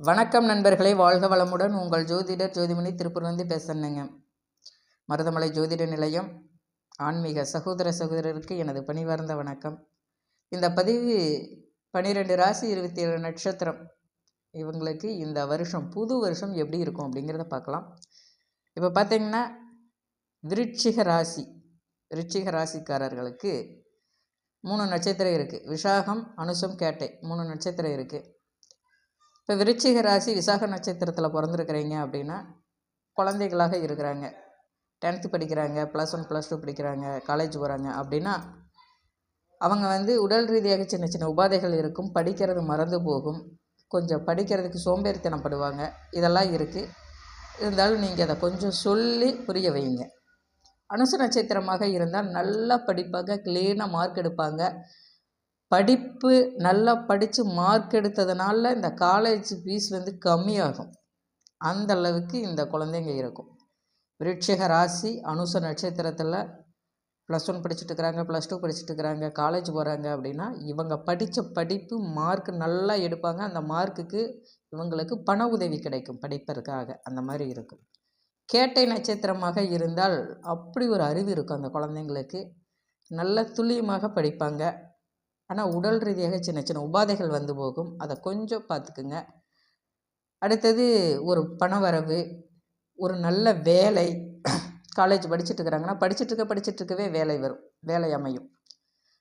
வணக்கம் நண்பர்களே வாழ்க வளமுடன். உங்கள் ஜோதிடர் ஜோதிமணி திருப்பூர்லேருந்து பேசுகிறேங்க மருதமலை ஜோதிட நிலையம். ஆன்மீக சகோதர சகோதரருக்கு எனது பணிவார்ந்த வணக்கம். இந்த பதிவு பன்னிரெண்டு ராசி இருபத்தி ஏழு நட்சத்திரம். இவங்களுக்கு இந்த வருஷம் புது வருஷம் எப்படி இருக்கும் அப்படிங்கிறத பார்க்கலாம். இப்போ பார்த்தீங்கன்னா விருட்சிக ராசி. விருட்சிக ராசிக்காரர்களுக்கு மூணு நட்சத்திரம் இருக்குது விசாகம் அனுசம் கேட்டை மூணு நட்சத்திரம் இருக்குது இப்போ விருச்சிக ராசி விசாக நட்சத்திரத்தில் பிறந்திருக்கிறீங்க அப்படின்னா குழந்தைகளாக இருக்கிறாங்க. டென்த்து படிக்கிறாங்க ப்ளஸ் ஒன் ப்ளஸ் டூ படிக்கிறாங்க காலேஜ் போகிறாங்க அப்படின்னா அவங்க வந்து உடல் ரீதியாக சின்ன சின்ன உபாதைகள் இருக்கும் படிக்கிறது மறந்து போகும். கொஞ்சம் படிக்கிறதுக்கு சோம்பேறித்தனப்படுவாங்க. இதெல்லாம் இருக்குது இருந்தாலும் நீங்கள் அதை கொஞ்சம் சொல்லி புரிய வைங்க. அனுச நட்சத்திரமாக இருந்தால் நல்லா படிப்பாங்க க்ளீனாக மார்க் எடுப்பாங்க. படிப்பு நல்லா படித்து மார்க் எடுத்ததுனால இந்த காலேஜ் ஃபீஸ் வந்து கம்மியாகும். அந்த அளவுக்கு இந்த குழந்தைங்க இருக்கும். விருட்சிக ராசி அனுச நட்சத்திரத்தில் ப்ளஸ் ஒன் படிச்சுட்டு இருக்கிறாங்க ப்ளஸ் டூ படிச்சுட்டு இருக்கிறாங்க காலேஜ் போகிறாங்க அப்படின்னா இவங்க படித்த படிப்பு மார்க் நல்லா எடுப்பாங்க. அந்த மார்க்குக்கு இவங்களுக்கு பண உதவி கிடைக்கும் படிப்பதற்காக. அந்த மாதிரி இருக்கும். கேட்டை நட்சத்திரமாக இருந்தால் அப்படி ஒரு அறிவு இருக்கும் அந்த குழந்தைங்களுக்கு. நல்ல துல்லியமாக படிப்பாங்க. ஆனால் உடல் ரீதியாக சின்ன சின்ன உபாதைகள் வந்து போகும். அதை கொஞ்சம் பார்த்துக்குங்க. அடுத்தது ஒரு பணவரவு ஒரு நல்ல வேலை. காலேஜ் படிச்சுட்டு இருக்கிறாங்கன்னா படிச்சுட்ருக்க வேலை வரும். வேலை அமையும்.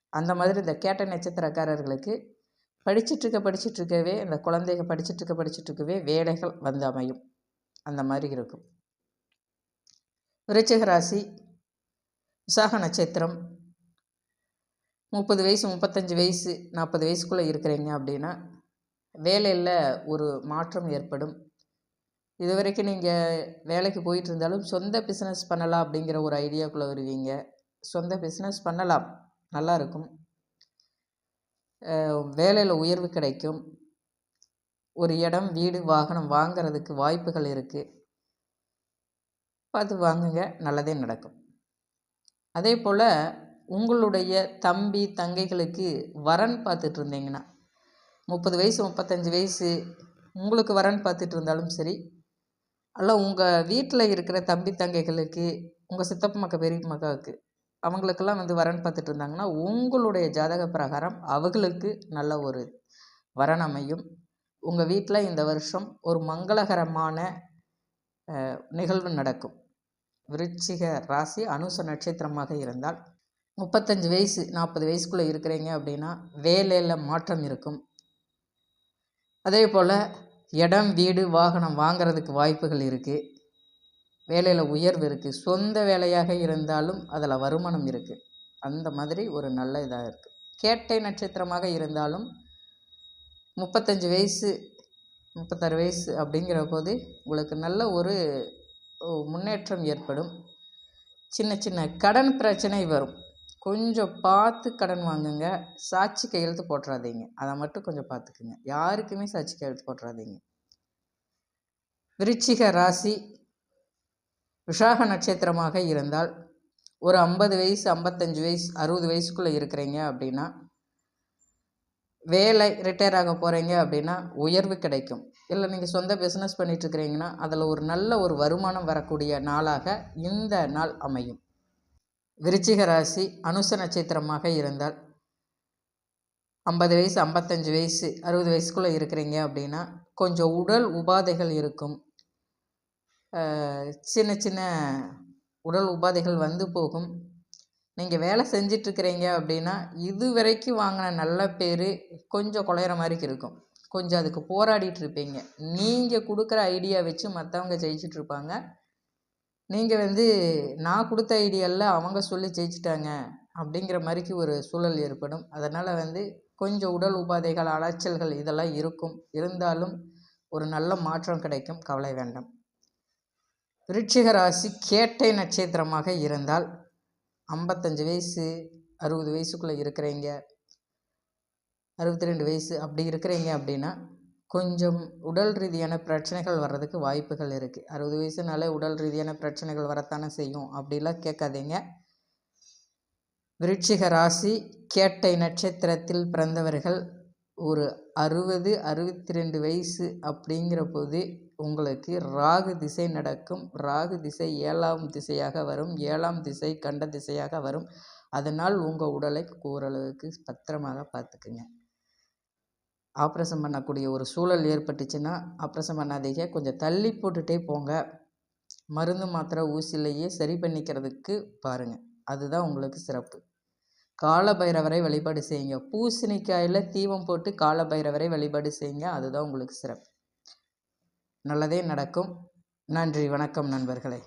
அந்த மாதிரி இந்த கேட்ட நட்சத்திரக்காரர்களுக்கு படிச்சுட்ருக்க படிச்சுட்ருக்கவே இந்த குழந்தைங்க படிச்சுட்ருக்க படிச்சுட்ருக்கவே வேலைகள் வந்து அமையும். அந்த மாதிரி இருக்கும். விருச்சிக ராசி விசாக நட்சத்திரம் முப்பது வயசு முப்பத்தஞ்சு வயசு நாற்பது வயசுக்குள்ளே இருக்கிறீங்க அப்படின்னா வேலையில் ஒரு மாற்றம் ஏற்படும். இது வரைக்கும் நீங்கள் வேலைக்கு போயிட்டு இருந்தாலும் சொந்த பிஸ்னஸ் பண்ணலாம் அப்படிங்கிற ஒரு ஐடியாக்குள்ளே வருவீங்க. சொந்த பிஸ்னஸ் பண்ணலாம். நல்லா இருக்கும். வேலையில் உயர்வு கிடைக்கும். ஒரு இடம் வீடு வாகனம் வாங்கிறதுக்கு வாய்ப்புகள் இருக்குது பார்த்து வாங்குங்க. நல்லதே நடக்கும். அதே போல் உங்களுடைய தம்பி தங்கைகளுக்கு வரன் பார்த்துட்டு இருந்தீங்கன்னா முப்பது வயசு முப்பத்தஞ்சு வயசு உங்களுக்கு வரன் பார்த்துட்டு இருந்தாலும் சரி அல்ல உங்கள் வீட்டில் இருக்கிற தம்பி தங்கைகளுக்கு உங்கள் சித்தப்ப மக்க பெரிய மக்காவுக்கு அவங்களுக்கெல்லாம் வந்து வரன் பார்த்துட்டு இருந்தாங்கன்னா உங்களுடைய ஜாதக பிரகாரம் அவர்களுக்கு நல்ல ஒரு வரன் அமையும். உங்கள் வீட்டில் இந்த வருஷம் ஒரு மங்களகரமான நிகழ்வு நடக்கும். விருச்சிக ராசி அனுச நட்சத்திரமாக இருந்தால் முப்பத்தஞ்சு வயசு நாற்பது வயசுக்குள்ளே இருக்கிறீங்க அப்படின்னா வேலையில் மாற்றம் இருக்கும். அதே போல் இடம் வீடு வாகனம் வாங்கிறதுக்கு வாய்ப்புகள் இருக்குது வேலையில் உயர்வு இருக்குது சொந்த வேலையாக இருந்தாலும் அதில் வருமானம் இருக்குது அந்த மாதிரி ஒரு நல்ல இதாக இருக்குது கேட்டை நட்சத்திரமாக இருந்தாலும் முப்பத்தஞ்சு வயசு முப்பத்தாறு வயசு அப்படிங்கிற போது உங்களுக்கு நல்ல ஒரு முன்னேற்றம் ஏற்படும். சின்ன சின்ன கடன் பிரச்சனை வரும். கொஞ்சம் பார்த்து கடன் வாங்குங்க. சாட்சி கையெழுத்து போட்டுறாதீங்க. அதை மட்டும் கொஞ்சம் பார்த்துக்குங்க. யாருக்குமே சாட்சி கையெழுத்து போட்டுறாதீங்க. விருச்சிக ராசி விஷாக நட்சத்திரமாக இருந்தால் ஒரு ஐம்பது வயசு ஐம்பத்தஞ்சு வயசு அறுபது வயசுக்குள்ளே இருக்கிறீங்க அப்படின்னா வேலை ரிட்டையர் ஆக போகிறீங்க அப்படின்னா உயர்வு கிடைக்கும். இல்லை நீங்கள் சொந்த பிஸ்னஸ் பண்ணிகிட்ருக்கிறீங்கன்னா அதில் ஒரு நல்ல ஒரு வருமானம் வரக்கூடிய நாளாக இந்த நாள் அமையும். விருச்சிக ராசி அனுச நட்சத்திரமாக இருந்தால் ஐம்பது வயசு ஐம்பத்தஞ்சு வயசு அறுபது வயசுக்குள்ளே இருக்கிறீங்க அப்படின்னா கொஞ்சம் உடல் உபாதைகள் இருக்கும். சின்ன சின்ன உடல் உபாதைகள் வந்து போகும். நீங்கள் வேலை செஞ்சிட்ருக்கிறீங்க அப்படின்னா இது வரைக்கும் வாங்கின நல்ல பேர் கொஞ்சம் குலையிற மாதிரி இருக்கும். கொஞ்சம் அதுக்கு போராடிட்டு இருப்பீங்க நீங்கள் கொடுக்குற ஐடியா வச்சு மற்றவங்க ஜெயிச்சிட்ருப்பாங்க. நீங்கள் வந்து நான் கொடுத்த ஐடியாவில் அவங்க சொல்லி ஜெயிச்சிட்டாங்க அப்படிங்கிற மாதிரிக்கு ஒரு சூழல் ஏற்படும். அதனால் வந்து கொஞ்சம் உடல் உபாதைகள் அலைச்சல்கள் இதெல்லாம் இருக்கும். இருந்தாலும் ஒரு நல்ல மாற்றம் கிடைக்கும். கவலை வேண்டாம். விருட்சிக ராசி கேட்டை நட்சத்திரமாக இருந்தால் ஐம்பத்தஞ்சு வயசு அறுபது வயசுக்குள்ளே இருக்கிறீங்க. அறுபத்தி ரெண்டு வயசு அப்படி இருக்கிறீங்க அப்படின்னா கொஞ்சம் உடல் ரீதியான பிரச்சனைகள் வர்றதுக்கு வாய்ப்புகள் இருக்குது அறுபது வயசுனாலே உடல் ரீதியான பிரச்சனைகள் வரத்தானே செய்யும். அப்படிலாம் கேட்காதீங்க. விருட்சிக ராசி கேட்டை நட்சத்திரத்தில் பிறந்தவர்கள் ஒரு அறுபது அறுபத்தி ரெண்டு வயசு அப்படிங்கிற போது உங்களுக்கு ராகு திசை நடக்கும். ராகு திசை ஏழாம் திசையாக வரும். ஏழாம் திசை கண்ட திசையாக வரும். அதனால் உங்கள் உடலை ஓரளவுக்கு பத்திரமாக பார்த்துக்குங்க. ஆப்ரேஷன் பண்ணக்கூடிய ஒரு சூழல் ஏற்பட்டுச்சுன்னா ஆப்ரேஷன் பண்ணாதீங்க. கொஞ்சம் தள்ளி போட்டுகிட்டே போங்க. மருந்து மாத்திரை ஊசியிலேயே சரி பண்ணிக்கிறதுக்கு பாருங்கள் அதுதான் உங்களுக்கு சிறப்பு. காலபைரவரை வழிபாடு செய்யுங்க. பூசணிக்காயில் தீபம் போட்டு காலபைரவரை வழிபாடு செய்யுங்க. அதுதான் உங்களுக்கு சிறப்பு. நல்லதே நடக்கும். நன்றி. வணக்கம் நண்பர்களே.